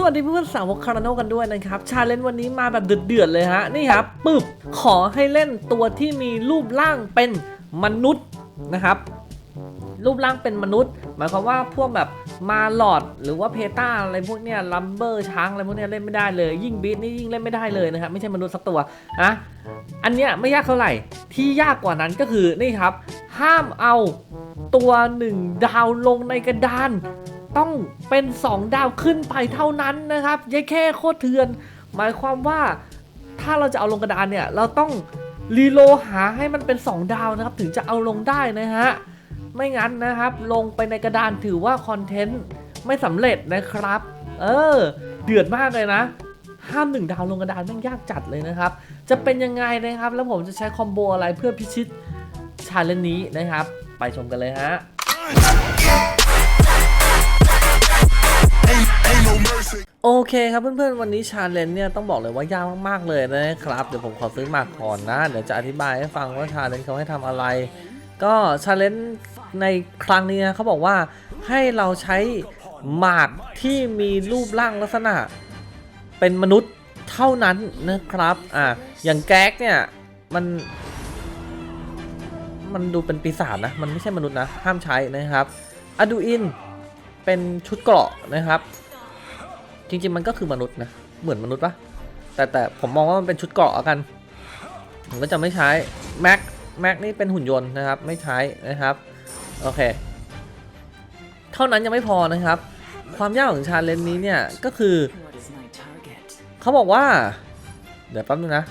สวัสดีเพื่อนสาวกคาราโนกันด้วยนะครับชาเลนจ์วันนี้มาแบบเดือดๆเลยฮะนี่ครับปึ๊บขอให้เล่นตัวที่มีรูปร่างเป็นมนุษย์นะครับ รูปร่างเป็นมนุษย์ หมายความว่าพวกแบบมาหลอดหรือว่าเพตาอะไรพวกเนี้ยลัมเบอร์ช้างอะไรพวกเนี้ยเล่นไม่ได้เลย ยิ่งบีทนี่ยิ่งเล่นไม่ได้เลยนะครับไม่ใช่มนุษย์สักตัวนะอันเนี้ยไม่ยากเท่าไหร่ที่ยากกว่านั้นก็คือนี่ครับ ห้ามเอาตัวหนึ่งดาวลงในกระดาน ต้องเป็น 2 ดาวขึ้นไปเท่านั้นนะครับยายแค่โคตรเถื่อน หมายความว่าถ้าเราจะเอาลงกระดานเนี่ย เราต้องรีโลหาให้มันเป็น 2 ดาวนะครับ ถึงจะเอาลงได้นะฮะ ไม่งั้นนะครับ ลงไปในกระดานถือว่าคอนเทนต์ไม่สำเร็จนะครับ เออ เดือดมากเลยนะห้ามหนึ่งดาวลงกระดานแม่งยากจัดเลยนะครับ จะเป็นยังไงนะครับ แล้วผมจะใช้คอมโบอะไรเพื่อพิชิตชาเลนจ์นี้นะครับ ไปชมกันเลยฮะ โอเคครับเพื่อนๆ วันนี้ชาเลนจ์เนี่ยต้องบอกเลยว่ายากมากๆเลยนะครับ เดี๋ยวผมขอซื้อหมากก่อนนะ เดี๋ยวจะอธิบายให้ฟังว่าชาเลนจ์เขาให้ทำอะไร ก็ชาเลนจ์ในครั้งนี้นะเขาบอกว่าให้เราใช้หมากที่มีรูปร่างลักษณะ เป็นมนุษย์เท่านั้นนะครับอะอย่างแก๊กเนี่ยมัน มันดูเป็นปีศาจนะ มันไม่ใช่มนุษย์นะ ห้ามใช้นะครับอะดูอิน เป็นชุดเกราะนะครับ จริงๆมันก็คือมนุษย์นะ เหมือนมนุษย์ปะแต่แต่ผมมองว่ามันเป็นชุดเกราะกันผมก็จะไม่ใช้แม็กแม็กนี่เป็นหุ่นยนต์นะครับ ไม่ใช้นะครับโอเค เท่านั้นยังไม่พอนะครับ ความยากของชาเลนจ์นี้เนี่ยก็คือเขาบอกว่า เดี๋ยวแป๊บนึงนะ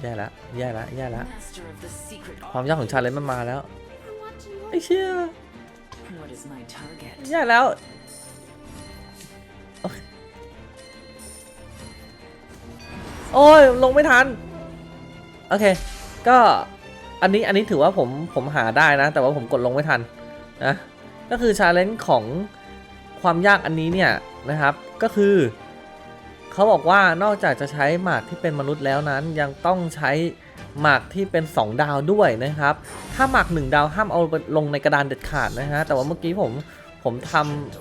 แย่ละแย่ละแย่ละความยากของชาเลนจ์มันมาแล้วไอ้เชี่ย What is my target? แย่แล้วโอเคโอ้ย ลงไม่ทัน โอเค ก็อันนี้อันนี้ถือว่าผมผมหาได้นะ แต่ว่าผมกดลงไม่ทันนะ ก็คือชาเลนจ์ของความยากอันนี้เนี่ยนะครับ ก็คือเขาบอกว่านอกจากจะใช้หมากที่เป็นมนุษย์แล้วนั้นยังต้องใช้ หมากที่เป็น 2 ดาวด้วยนะครับ ถ้าหมาก 1 ดาวห้ามเอาลงในกระดานเด็ดขาดนะฮะ แต่ว่าเมื่อกี้ผมผมท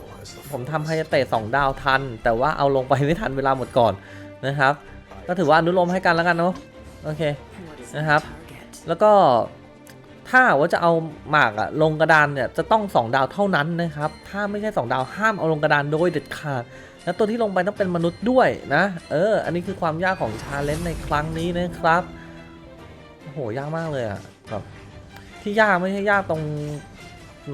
ำผมทำไฮเตะสองดาวทัน แต่ว่าเอาลงไปไม่ทันเวลาหมดก่อนนะครับ ก็ถือว่าอนุโลมให้กันแล้วกันเนาะโอเค What is Uh, my have- target? แล้วก็ถ้าว่าจะเอาหมากอะลงกระดานเนี่ยจะต้อง 2 ดาวเท่านั้นนะครับ ถ้าไม่ใช่ 2 ดาวห้ามเอาลงกระดานโดยเด็ดขาดแล้วตัวที่ลงไปต้องเป็นมนุษย์ด้วยนะ เออ อันนี้คือความยากของชาเลนจ์ในครั้งนี้นะครับ โหยากมากเลยอะแบบที่ยากไม่ใช่ยากตรง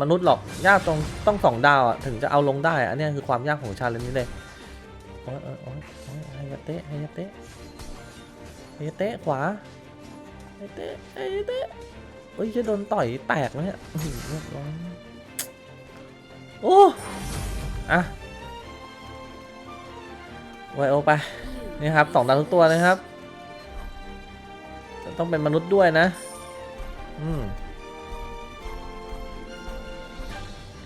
มนุษย์หรอกยากตรงต้องสองดาวอะถึงจะเอาลงได้อันนี้คือความยากของชาเลนจ์นี้เลยโอ้ยโอ้ยโอ้ยโอ้ยไฮยาเตะไฮยาเตะไฮยาเตะขวาไอ้เต้ไอ้เต้เอ้ยจะโดนต่อยแตกแล้วเนี่ยอื้อหือเรียบร้อยโอ้อะไวโอไปนี่ครับสองดาวทุกตัวนะครับ ต้องเป็นมนุษย์ด้วยนะ อืม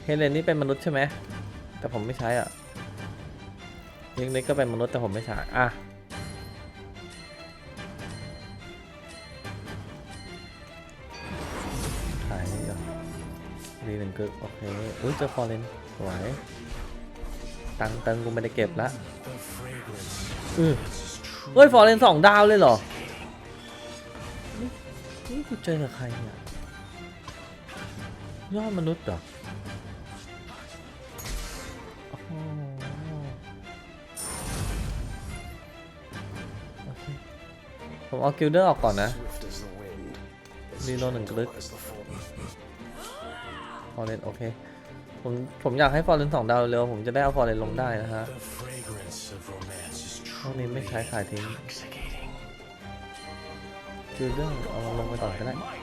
เฮเลนนี่เป็นมนุษย์ใช่ไหม แต่ผมไม่ใช้อะยิงเล็กก็เป็นมนุษย์แต่ผมไม่ใช้อะขายนี่ก่อนรีหนึ่งกึกโอเค อุ้ยเจอฟอร์เรนสวย ตังเติงกูไม่ได้เก็บละอือเฮ้ย ฟอร์เรนสองดาวเลยเหรอ กูเจอกับใครเนี่ยยอดมนุษย์เหรอโอ้โหโอเคผมเอากิลเดอร์ออกก่อนนะ รีโหลหนึ่งกลึกฟอร์เรนโอเค ผมผมอยากให้ฟอร์เรนสองดาวเร็ว ผมจะได้เอาฟอร์เรนลงได้นะฮะห้องนี้ไม่ใช้ขายทิ้ง intoxicating. คือเรื่องเ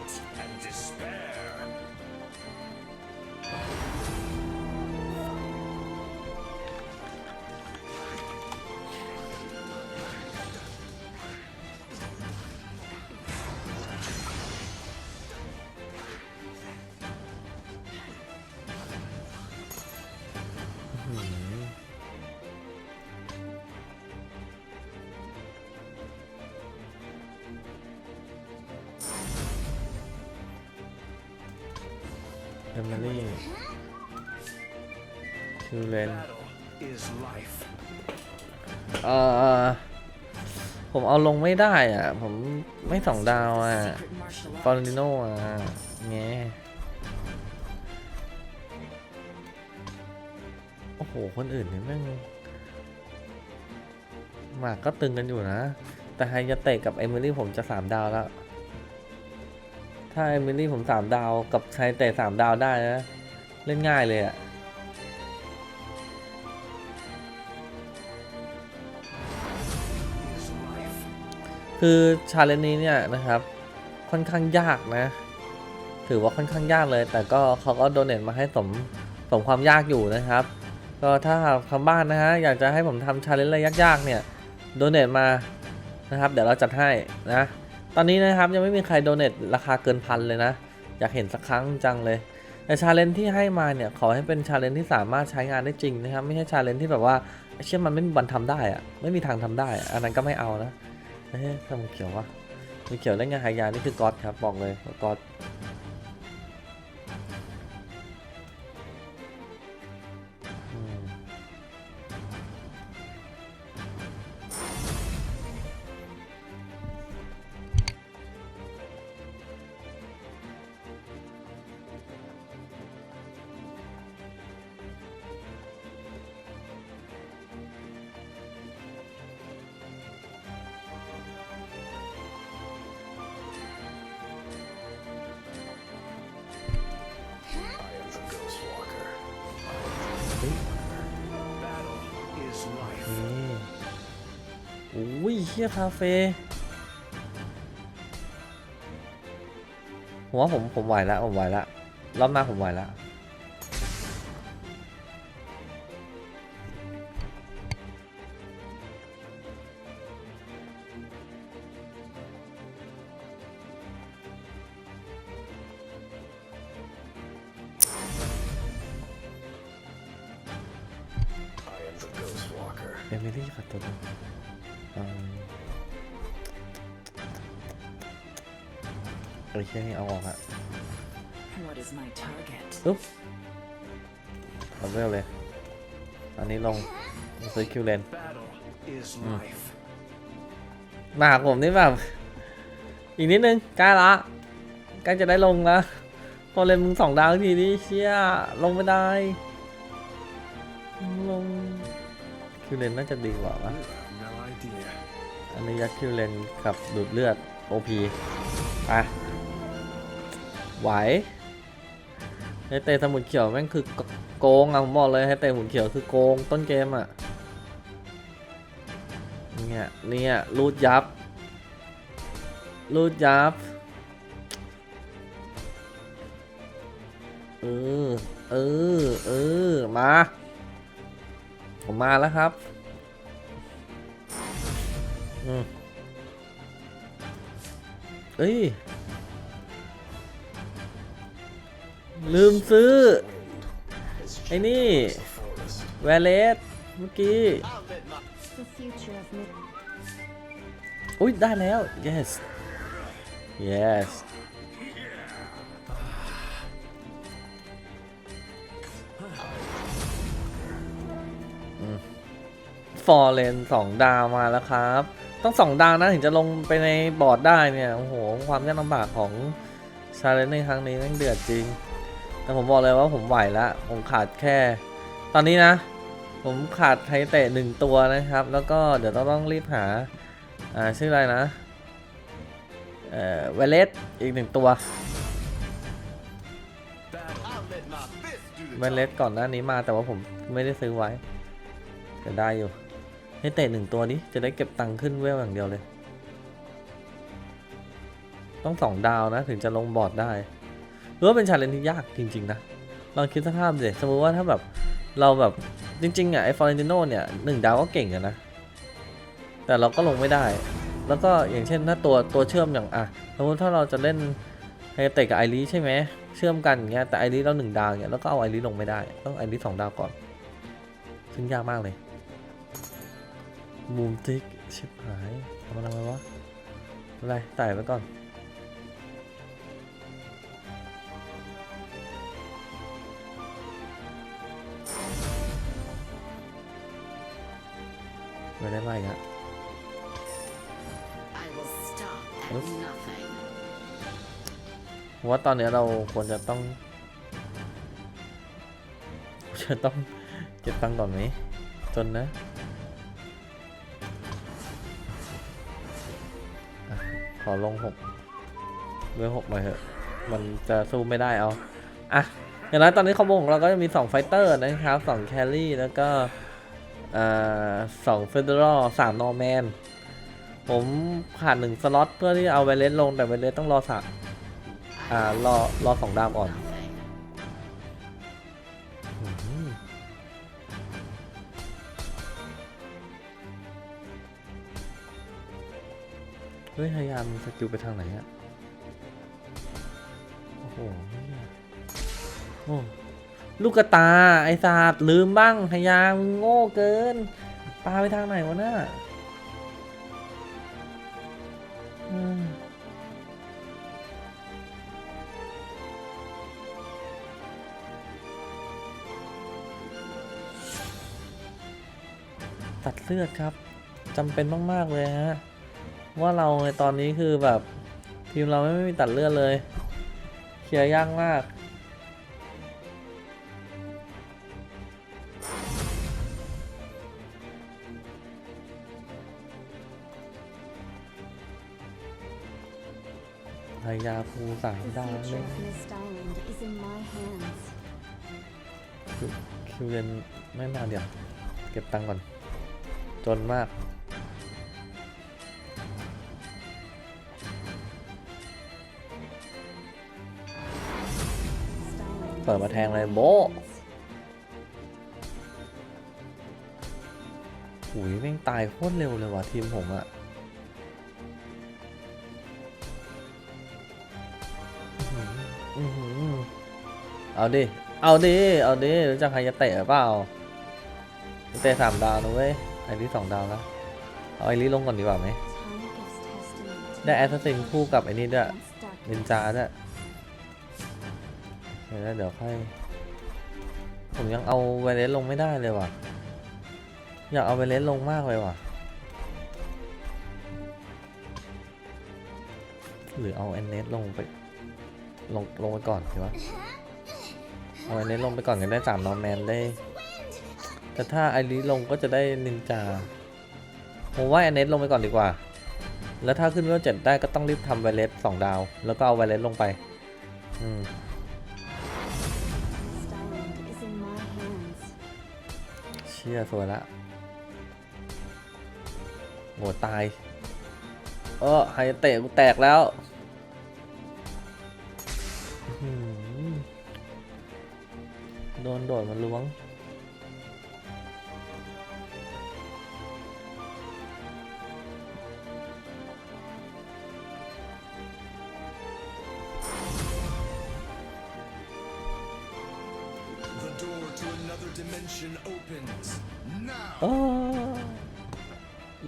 เอมิลี่คิวเลนเออผมเอาลงไม่ได้อะ ผมไม่สองดาวอะฟอ art. ร์นิโนอะแงโอ้โห คนอื่นเนี่ยแม่งหมากก็ตึงกันอยู่นะ แต่ไฮยาเตะกับเอมิลี่ผมจะสามดาวแล้ว ถ้าเอมิลี่ผมสามดาวกับไฮเตะสามดาวได้นะ เล่นง่ายเลยอะคือชาเลนจ์นี้เนี่ยนะครับค่อนข้างยากนะ ถือว่าค่อนข้างยากเลย แต่ก็เขาก็โดเนทมาให้สมสมความยากอยู่นะครับ ก็ถ้าทางบ้านนะฮะอยากจะให้ผมทำชาเลนจ์อะไรยากๆเนี่ยโดเนทมานะครับ เดี๋ยวเราจัดให้นะ ตอนนี้นะครับยังไม่มีใครโดเนตราคาเกินพันเลยนะ อยากเห็นสักครั้งจังเลยแต่ชาเลนจ์ที่ให้มาเนี่ยขอให้เป็นชาเลนจ์ที่สามารถใช้งานได้จริงนะครับไม่ใช่ชาเลนจ์ที่แบบว่าเชื่อมันไม่มีวันทำได้อะไม่มีทางทำได้อะอันนั้นก็ไม่เอานะเอ๊ะทำไมเขียววะมีเขียวได้ไงหายานี่คือก๊อตครับบอกเลยก๊อต เฮียคาเฟ่ผมว่าผมผมไหวแล้วผมไหวแล้วรอบหน้าผมไหวแล้ว I am the Ghost Walker. เอมิลี่ขัดตัวอืม เออเชี่ยนี่เอาออกอะ What is my target? ปุ๊บเอาเร็วเลย อันนี้ลงซื้อคิวเลน Battle is life. มาหาผมนี่แบบ อีกนิดนึงใกล้ละใกล้จะได้ลงแล้วพอเลนมึงสองดาวทีนี้เชี่ยลงไม่ได้ ลงคิวเลนน่าจะดีกว่าวะ นยัดคิวเลนกับดูดเลือด OP ไปไหวให้เตะสมุนเขียวแม่งคือโกงอะผมบอกเลยให้เตะสมุนเขียวคือโกงต้นเกมอะเนี่ยเนี่ยรูดยับรูดยับเออเออเออมา ผมมาแล้วครับ เอ้ย ลืมซื้อ ไอ้นี่ Forest. แวเลสเมื่อกี้ อุ้ยได้แล้ว yes yes ฟอร์เรนสองดาวมาแล้วครับ ต้องสองดาวนะถึงจะลงไปในบอร์ดได้เนี่ยโอ้โหความยากลำบากของชาเลนจ์ในครั้งนี้แม่งเดือดจริง แต่ผมบอกเลยว่าผมไหวล้วผมขาดแค่ ตอนนี้นะ ผมขาดไทเตะหนึ่งตัวนะครับ แล้วก็เดี๋ยวต้องต้องรีบหาอ่าชื่ออะไรนะเอ่อเวเลสอีกหนึ่งตัวเวเลสก่อนหน้านี้มาแต่ว่าผมไม่ได้ซื้อไว้จะได้อยู่ ให้เตะหนึ่งตัวนี้จะได้เก็บตังค์ขึ้นเวลอย่างเดียวเลย ต้องสองดาวนะถึงจะลงบอร์ดได้หรือว่าเป็นชาเลนจ์ที่ยากจริง ๆ นะ ลองคิดสภาพดิสมมติว่าถ้าแบบเราแบบจริงๆอะไอ้ฟอร์เรนติโนเนี่ยหนึ่งดาวก็เก่งอะนะ แต่เราก็ลงไม่ได้ แล้วก็อย่างเช่นถ้าตัวตัวเชื่อมอย่างอะสมมติถ้าเราจะเล่นไฮเตะกับไอรีใช่ไหมเชื่อมกันอย่างเงี้ยแต่ไอรีเราหนึ่งดาวอย่างเงี้ยแล้วก็เอาไอรีลงไม่ได้ ต้องไอรีสองดาวก่อนซึ่งยากมากเลย บูมติ๊ก ชิบหายทำอะไรวะอะไรไต่ไว้ก่อน ไม่ได้มาอีกอะ I will stop at Oops. nothing. ผมว่าตอนเนี้ยเราควรจะต้องจะต้องเก็บตังค์ก่อนไหมจนนะอะ อลงหกเรือหกหน่อยเถอะ มันจะสู้ไม่ได้เอาอะอย่างนั้นตอนนี้คอมโบของเราก็จะมี2ไฟเตอร์นะครับ2แครี่แล้วก็สองเฟเดอรัลสามนอร์แมน ผมขาดหนึ่งสล็อตเพื่อที่เอาไวเลสลงแต่ไวเลสต้องรอสักอ่ารอรอสองดาวอ่อน เฮ้ยพยายามสกิลไปทางไหนอะโอ้โหโอ้ลูกกระตา ไอ้สาบลืมบ้างพยายามโง่เกิน ปลาไปทางไหนวะน่ะตัดเลือดครับจำเป็นมาก ๆ เลยฮะ ว่าเราในตอนนี้คือแบบ ทีมเราไม่มีตัดเลือดเลย เคลียร์ยากมากพยาภูสามดาวเลยคิวเรนไม่มาเดี๋ยว เก็บตังค์ก่อน จนมาก ปิดมา is แทง in เลย my โบ๊ะ hands. หุยแม่งตายโคตรเร็วเลยว่ะทีมผมอะอื้อหืออื้อหือเอาดิ เอาดิ เอาดิรู้จักใครจะเตะเปล่าเตะสามดาวนะเว้ย ไอ้นี่สองดาวแล้ว เอาไอ้นี่ลงก่อนดีกว่าไหม Time gives testament to ได้แอส the ซัสซินคู่กับไอ้นี่ด้วย against นิน darkness. จาด้วย เดี๋ยวเดี๋ยวค่อย ผมยังเอาไวเลสลงไม่ได้เลยว่ะ อยากเอาไวเลสลงมากเลยว่ะ หรือเอาแอนเนสลงไป ลงลงไปก่อนดีวะเอาแอนเนสลงไปก่อนกันได้สามนอร์แมนได้ แต่ถ้าไอริลงก็จะได้นินจา ผมว่าแอนเนสลงไปก่อนดีกว่า แล้วถ้าขึ้นเวลเจ็ดได้ก็ต้องรีบทำไวเลสสองดาว แล้วก็เอาไวเลสลงไป อืม ชี่ยสวยละโหตาย เออไฮเตะกูแตกแล้วโดนโดดมันล้วง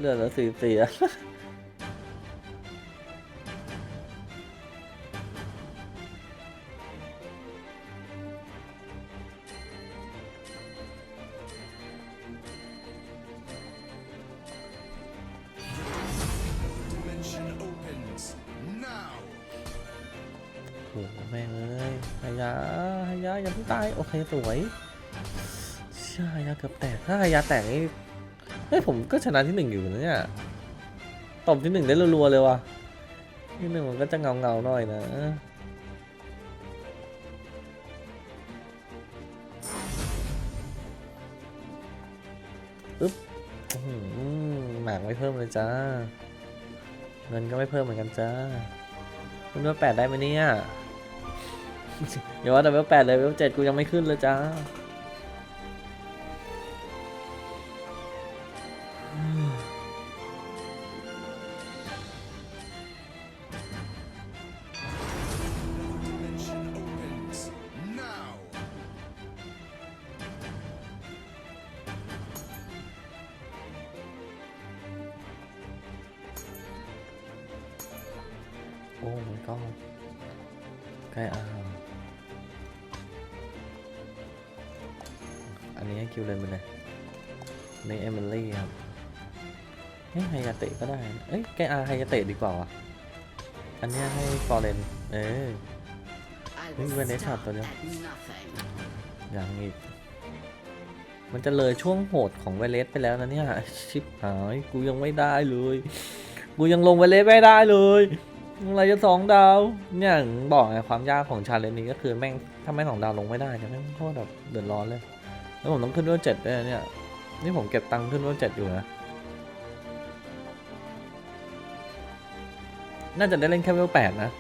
เลือดแล้วสีเสีย Dimension opens now. โอ้โหแม่งเอ้ยฮายาฮายาอย่าเพิ่งตาย โอเค สวยเชื่อฮายาเกือบแตก ถ้าฮายาแตกนี่ เฮ้ยผมก็ชนะที่หนึ่งอยู่นะเนี่ยตบที่หนึ่งได้รัวๆเลยว่ะที่หนึ่งมันก็จะเงาเงาๆหน่อยนะอึ๊บหมากไม่เพิ่มเลยจ้า เงินก็ไม่เพิ่มเหมือนกันจ้าคุณว่าแปดได้ไหมเนี่ยอย่าว่าแต่เวลแปดเลยเวลเจ็ดกูยังไม่ขึ้นเลยจ้า ก็ใกล้อาอันนี้ให้คิวเลนไปเลยในเอมิลี่ครับเฮ้ยไฮยาเตะก็ได้ เอ้ยแกอาไฮยาเตะดีกว่าวะอันนี้ให้ฟอร์เรน เออ I will will Renee stop chọn tôi đi. at nothing. อย่างอีก มันจะเลยช่วงโหดของเวเลสไปแล้วนะเนี่ย ชิบหาย กูยังไม่ได้เลย กูยังลงเวเลสไม่ได้เลย อะไรจะสองดาวเนี่ยบอกไงความยากของชาเลนจ์นี้ก็คือแม่งถ้าไม่สองดาวลงไม่ได้เนี่ยแม่งโคตรแบบเดือดร้อนเลย แล้วผมต้องขึ้นด้วยเจ็ดด้วยเนี่ยนี่ผมเก็บตังค์ขึ้นด้วยเจ็ดอยู่นะน่าจะได้เล่นแค่เวลแปดนะ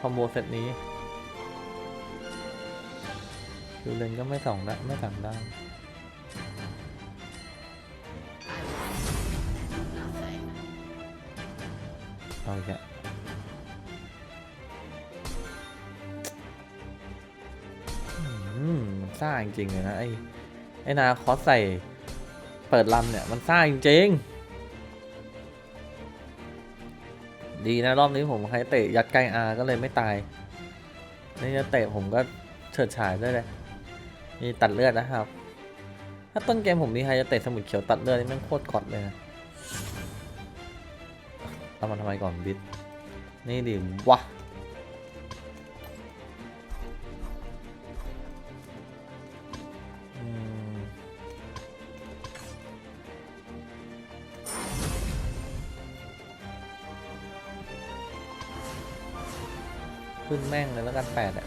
คอมโบเซตนี้คิวเลนก็ไม่สองได้ไม่สามได้ I will stop at nothing. เอาอีกแล้ว ซ่าจริงๆเลยนะไอ้ไอ้นาคอสใส่เปิดลำเนี่ยมันซ่าจริงๆดีนะรอบนี้ผมใครเตะยัดใกล้อาก็เลยไม่ตายนี่จะเตะผมก็เฉิดฉายด้วยเลยมีตัดเลือดนะครับ ถ้าต้นเกมผมมีไฮจะเตะสมุดเขียวตัดเลือดนี่มันโคตรกอดเลยนะเอามาทำไมก่อนบิดนี่ดิวะ ขึ้นแม่งเลยแล้วกันแปดอะ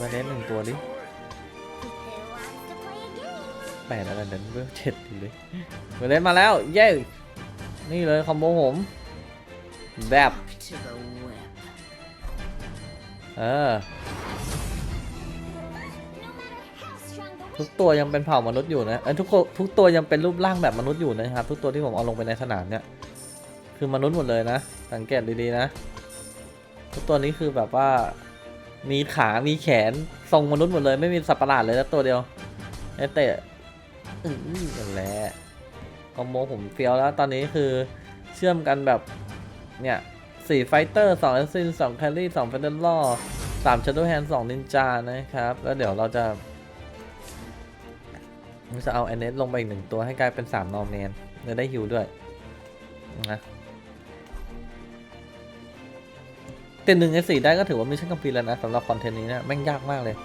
มาเล่นหนึ่งตัวดิแปดอะไรเดินเวลเจ็ดอยู่เลยมาเล่นมาแล้ว เย้ นี่เลยคอมโบผมแบบเออทุกตัวยังเป็นเผ่ามนุษย์อยู่นะเอ้ยทุกทุกตัวยังเป็นรูปร่างแบบมนุษย์อยู่นะครับ ทุกตัวที่ผมเอาลงไปในสนามเนี่ย คือมนุษย์หมดเลยนะ สังเกตดีๆนะทุกตัวนี้คือแบบว่า มีขา มีแขน ทรงมนุษย์หมดเลย ไม่มีสัตว์ประหลาดเลยสักตัวเดียวไอเตะอือนั่นแหละคอมโบผมเฟี้ยวแล้ว ตอนนี้คือเชื่อมกันแบบ เนี่ยสี่ไฟเตอร์สองแอสซินสองแคลรี่สองเฟเดอร์ล่อสามชัดโดแฮนสองนินจานะครับ แล้วเดี๋ยวเราจะจะเอาแอนเนสลงไปอีกหนึ่งตัวให้กลายเป็น3นอร์แมนจะได้ฮิวด้วยนะ ต็นหนึ่งในสี่ได้ก็ถือว่ามิชชั่นคัมพีแล้วนะสำหรับคอนเทนต์นี้เนะแม่งยากมากเลย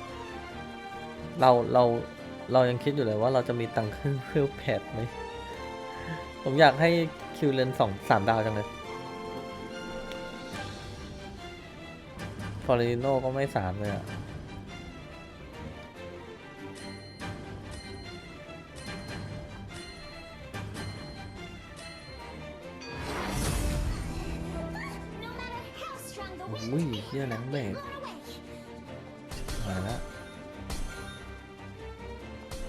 เราเราเรายังคิดอยู่เลยว่าเราจะมีตังค์ขึ้นเพื่อแพดไหมผมอยากให้คิวเลนสองสามดาวจังเลยฟอร์ริโนก็ไม่สามเลยอะ อุ้ยเฮียแรงเบรกมาแล้ว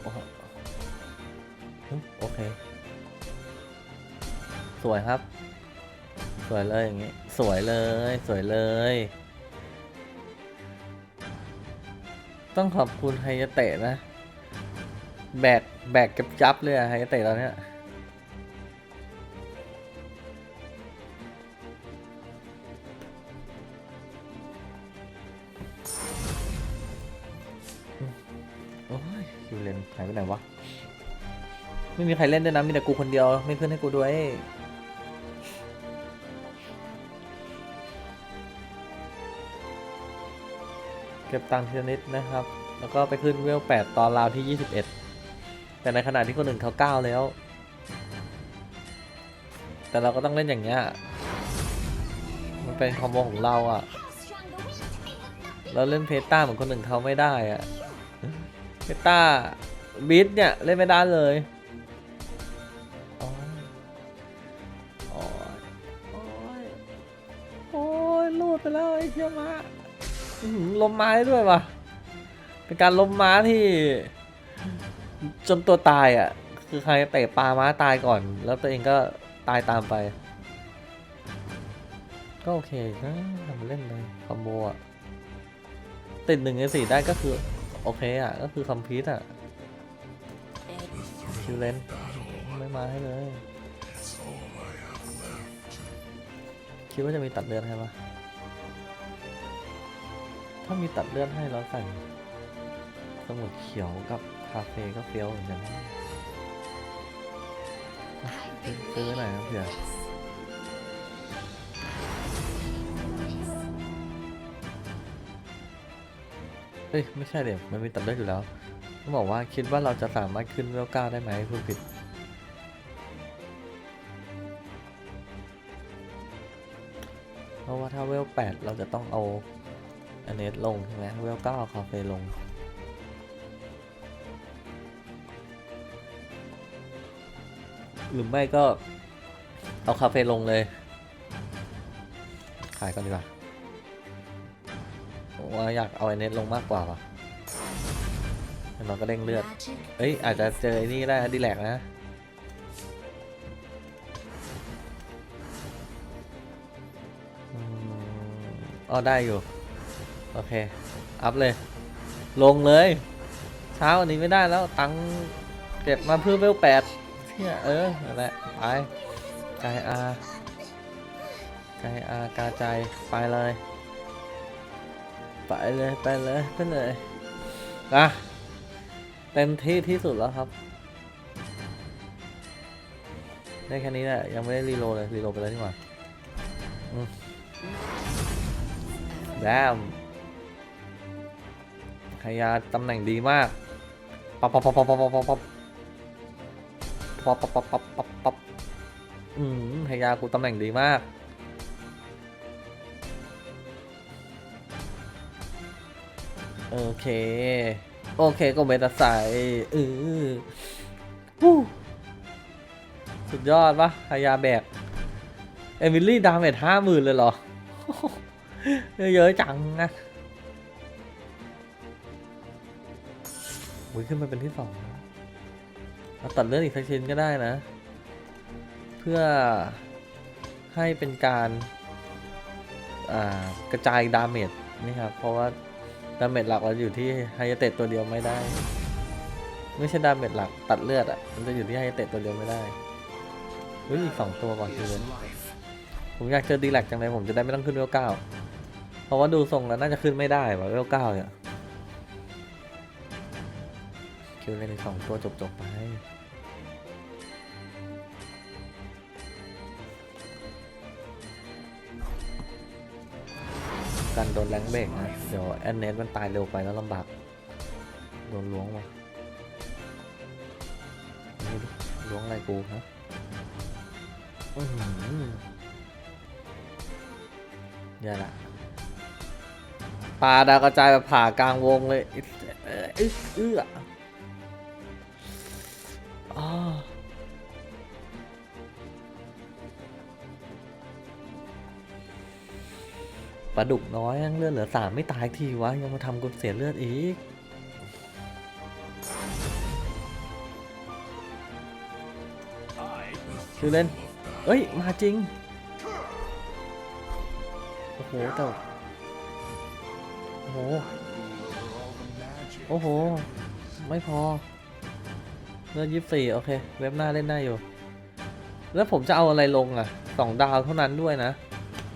โอ้โอเค สวยครับ สวยเลยอย่างงี้ สวยเลย สวยเลย ต้องขอบคุณไฮยเตะนะ แบก แบกกับจับเลยอะไฮยเตะเราเนี่ย ไม่มีใครเล่นด้วยนะมีแต่กูคนเดียวไม่เพื่อนให้กูด้วยเก็บตังค์ทีละนิดนะครับ แล้วก็ไปขึ้นเวล 8 ตอนราวที่ 21 แต่ในขณะที่คนอื่นเขา9แล้ว แต่เราก็ต้องเล่นอย่างเงี้ย มันเป็นคอมโบของเราอะ่ะ เราเล่นเพต้าเหมือนคนอื่นเขาไม่ได้อะเพต้าบีทเนี่ย เล่นไม่ได้เลย ดไปแล้วไอ้เชี่ยม้าลมมาได้ด้วยวะเป็นการลมม้าที่ จนตัวตายอะ คือใครเตะปลาม้าตายก่อน แล้วตัวเองก็ตายตามไป ก็โอเคนะทำเล่นเลยคอมโบอะติดหนึ่งในสี่ได้ก็คือ โอเคอะ ก็คือคอมพิวต์อะคิวเลนไม่มาให้เลย คิดว่าจะมีตัดเลือดให้ปะ ถ้ามีตัดเลือดให้เราใส่ สมุดเขียวกับคาเฟ่ก็เฟี้ยวเหมือนกันนะซื้อหน่อยนะเผื่อเอ้ยไม่ใช่เดี๋ยวมันมีตัดเลือดอยู่แล้วต้องบอกว่าคิดว่าเราจะสามารถขึ้นเวลเก้าได้ไหมพูดผิดเพราะว่าถ้าเวลแปดเราจะต้องเอา อันเนสลงใช่ไหมเวลเก้าเอาคาเฟ่ลง หรือไม่ก็เอาคาเฟ่ลงเลย ขายก่อนดีกว่าผมว่าอยากเอาไอเน็ตลงมากกว่าว่ะอย่างน้อยก็เร่งเลือด magic เอ้ย อาจจะเจอไอ้นี่ก็ได้นะดีแลกนะอืมอ๋อได้อยู่ โอเค อัพเลย ลงเลย เช้าอันนี้ไม่ได้แล้ว ตังเก็บมาเพื่อเวลแปดเนี่ยเออนั่นแหละไปกายอากายอากาใจไปเลย ไปเลยไปเลยไปเลยนะเต็มที่ที่สุดแล้วครับได้แค่นี้แหละยังไม่ได้รีโลเลยรีโลไปแล้วนี่หว่าอื มแดมขยาตำแหน่งดีมากปั๊บปั๊บปั๊บปั๊บปั๊บปั๊บปับปั๊บปับปั๊บปับปั๊บปับอืมขยากูตำแหน่งดีมากโอเค โอเคก็เมตาใสเออฮู้สุดยอดปะฮายาแบก เอมิลี่ดาเมจห้าหมื่นเลยเหรอ เยอะจังนะ อุ้ยขึ้นมาเป็นที่สองแล้วเราตัดเลือดอีกสักชิ้นก็ได้นะ เพื่อให้เป็นการกระจายดาเมจนี่ครับ เพราะว่าดาเมจหลักเราอยู่ที่ไฮยเตะตัวเดียวไม่ได้ ไม่ใช่ดาเมจหลักตัดเลือดอะ มันจะอยู่ที่ไฮยเตะตัวเดียวไม่ได้เฮ้ยอีกสองตัวก่อนคือ is เลยผมอยากเจอดีแลกจังเลยผมจะได้ไม่ต้องขึ้นเวลเก้าเพราะว่าดูทรงแล้วน่าจะขึ้นไม่ได้ว่ะเวลเก้าเนี่ย คิวเล่นสองตัวจบๆไปการโดนแรงเบรกนะ เดี๋ยวแอนเนสมันตายเร็วไปแล้วลำบาก โดนล้วงว่ะนี่ดิล้วงอะไรกูฮะอือหืออย่าละปลาดาวกระจายแบบผ่ากลางวงเลยอิ๊ะเอ้ยเอื้อเอื้ออ้ ปลาดุกน้อยยังเลือดเหลือสามไม่ตายทีวะ ยังมาทำกูเสียเลือดอีกคือเล่น เอ้ย มาจริง โอ้โหแต่โอ้โห โอ้โห ไม่พอ เลือดยี่สี่โอเค เว็บหน้าเล่นได้อยู่ แล้วผมจะเอาอะไรลงอะสองดาวเท่านั้นด้วยนะ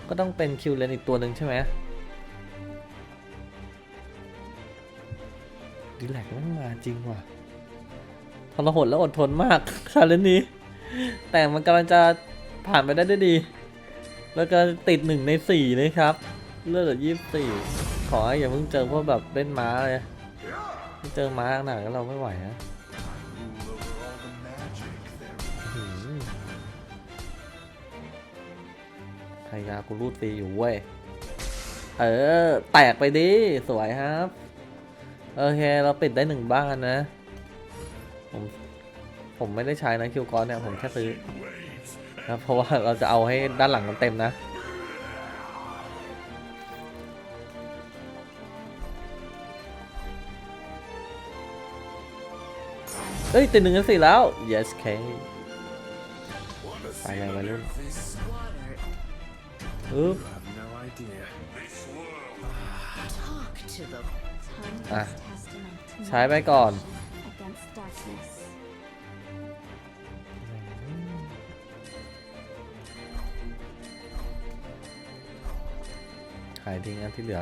ก็ต้องเป็นคิวเลนอีกตัวหนึ่งใช่ไหมดีแลกม่งมาจริงว่ะทรหดและอดทนมากชาเลนจ์นี้ แต่มันกำลังจะผ่านไปได้ด้วยดี แล้วก็ติดหนึ่งในสี่เลยครับ เลือดเหลือยี่สี่ขอให้อย่าเพิ่งเจอพวกแบบเล่นม้าเลยเจอม้าหนักแล้วเราไม่ไหวนะ พยากูรูดฟรีอยู่เว้ย เออ แตกไปดิ สวยครับ โอเค เราปิดได้หนึ่งบ้านนะ ผม ผมไม่ได้ใช้นะคิวกอนเนี่ย ผมแค่ซื้อนะเพราะว่าเราจะเอาให้ด้านหลังมันเต็มนะ เอ้ยติดหนึ่งกันสี่แล้ว yes K ไปเลยวัยรุ่น อึ๊บอะ ใช้ไปก่อน หายทิ้งอันที่เหลือ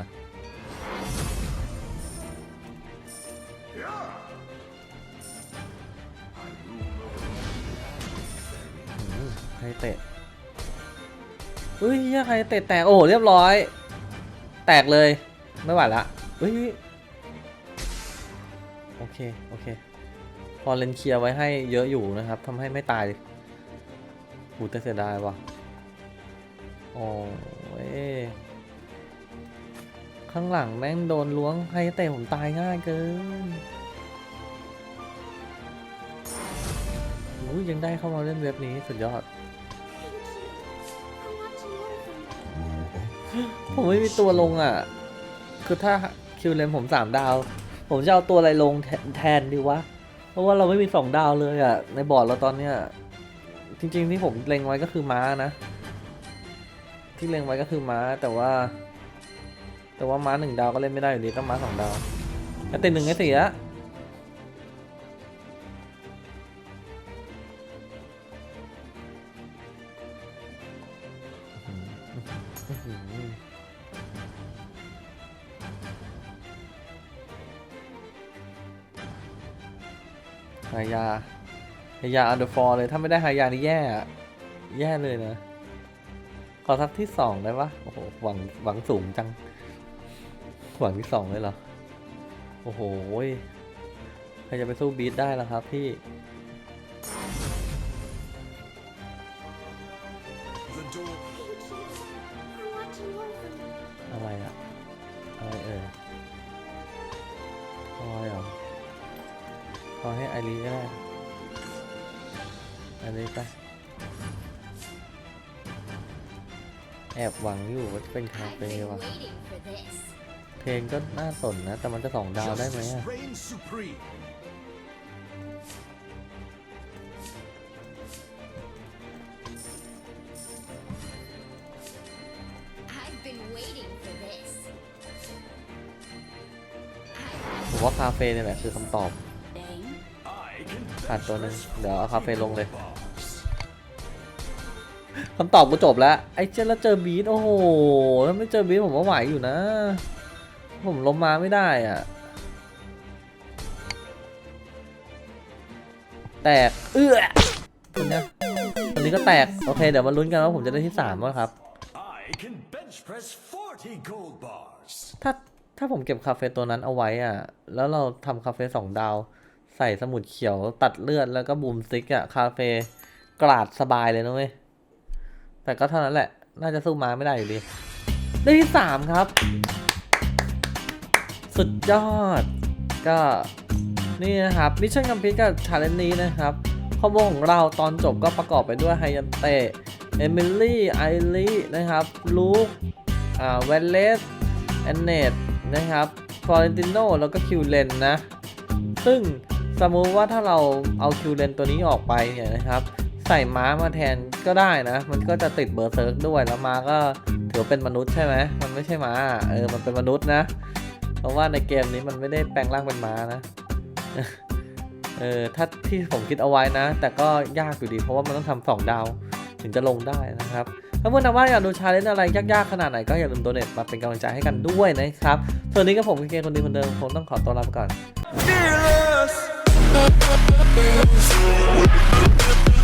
ให้เตะ เฮ้ยเหี้ยใครเตะแตกโอ้โหเรียบร้อย แตกเลยไม่ไหวละเฮ้ยโอเคโอเคพอเลนเคลียร์ไว้ให้เยอะอยู่นะครับทำให้ไม่ตายหูแต่เสียดายว่ะโอ้ยข้างหลังแม่งโดนล้วงให้เตะผมตายง่ายเกินอู้ยยังได้เข้ามาเล่นเว็บนี้สุดยอด ผมไม่มีตัวลงอะ คือถ้าคิวเลนผมสามดาว ผมจะเอาตัวอะไรลงแทแทนดีวะ เพราะว่าเราไม่มีสองดาวเลยอะ ในบอร์ดเราตอนเนี้ย จริง ๆ ที่ผมเล็งไว้ก็คือม้านะ ที่เล็งไว้ก็คือม้าแต่ว่า แต่ว่าม้าหนึ่งดาวก็เล่นไม่ได้อยู่ดีต้องม้าสองดาวแต่ติดหนึ่งไอ้เสียอื้อ หายาหายาอันเดอร์ฟอร์เลย ถ้าไม่ได้หายานี่แย่ แย่เลยนะ ขอทักที่สองได้ปะโอ้โห หวัง หวังสูงจัง หวังที่สองเลยเหรอ โอ้โหใครจะไปสู้บีทได้ล่ะครับพี่ เป็นคา I've เฟ่ been ว่ะ waiting for this. เพลงก็น่าสนนะ แต่มันจะสองดาวได้ไหม justice อะ reigns supreme. I've been waiting for this. ผมว่าคาเฟ่เนี่ยแหละคือคำตอบ Dang. I can ขาดตัวหนึ่งเดี๋ยวเอาคาเฟ่ลงเลย box. คำตอบก็จบแล้ว ไอ้เจแล้วเจอบีทโอ้โหถ้าไม่เจอบีทผมว่าไหวอยู่นะ ผมล้มมาไม่ได้อะ แตก เอื้อคนเนี้ยคนนี้ก็แตก โอเค เดี๋ยวมาลุ้นกันว่าผมจะได้ที่สามว่าครับ I can bench press 40 gold bars. ถ้าถ้าผมเก็บคาเฟ่ตัวนั้นเอาไว้อะ แล้วเราทำคาเฟ่สองดาว ใส่สมุดเขียวตัดเลือดแล้วก็บูมซิกอะ คาเฟ่กราดสบายเลยนะเว้ย แต่ก็เท่านั้นแหละ น่าจะสู้มาไม่ได้อยู่ดี ได้ที่สามครับ สุดยอด ก็นี่นะครับมิชชั่นคัมพิวกับชาเลนจ์นี้นะครับคอมโบของเราตอนจบก็ประกอบไปด้วยไฮยันเตะเอมิลี่ไอรีนะครับลูกอ่าเวลเลสแอนเนตนะครับฟลอเรนติโนแล้วก็คิวเลนนะ ซึ่งสมมุติว่าถ้าเราเอาคิวเลนตัวนี้ออกไปเนี่ยนะครับ ใส่ม้ามาแทนก็ได้นะ มันก็จะติดเบอร์เซิร์กด้วยแล้วม้าก็ถือเป็นมนุษย์ใช่ไหมมันไม่ใช่ม้าเออมันเป็นมนุษย์นะ เพราะว่าในเกมนี้มันไม่ได้แปลงร่างเป็นม้านะเออถ้าที่ผมคิดเอาไว้นะ แต่ก็ยากอยู่ดี เพราะว่ามันต้องทำสองดาว ถึงจะลงได้นะครับ ถ้าเพื่อนๆว่าอยากดูชาเลนจ์อะไรยากๆขนาดไหนก็อย่าลืมโดเนทมาเป็นกำลังใจให้กันด้วยนะครับ ส่วนนี้ก็ผมเคคนดีคนเดิมคงต้องขอตัวลาไปก่อน Fearless.